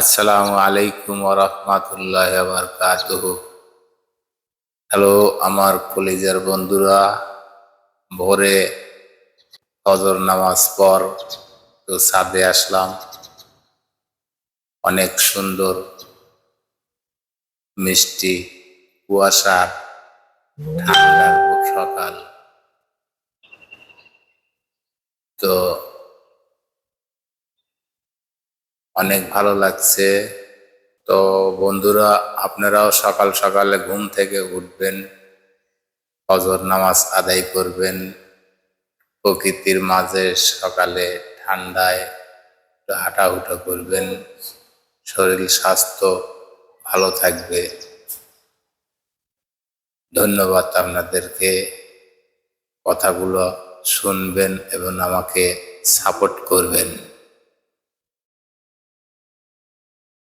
আসসালামু আলাইকুম রহমাতুল্লাহ বারকাতুহ। হ্যালো, আমার কলেজের বন্ধুরা, ভোরে ফজর নামাজ পর তো ছাদে আসলাম। অনেক সুন্দর মিষ্টি কুয়াশা, ঠান্ডার সকাল তো অনেক ভালো লাগছে। তো বন্ধুরা, আপনারাও সকাল সকালে ঘুম থেকে উঠবেন, ফজর নামাজ আদায় করবেন। প্রকৃতির মাঝে সকালে ঠান্ডায় একটু হাঁটাহুটা করবেন। শরীর স্বাস্থ্য ভালো থাকবে। ধন্যবাদ আপনাদেরকে। কথাগুলো শুনবেন এবং আমাকে সাপোর্ট করবেন।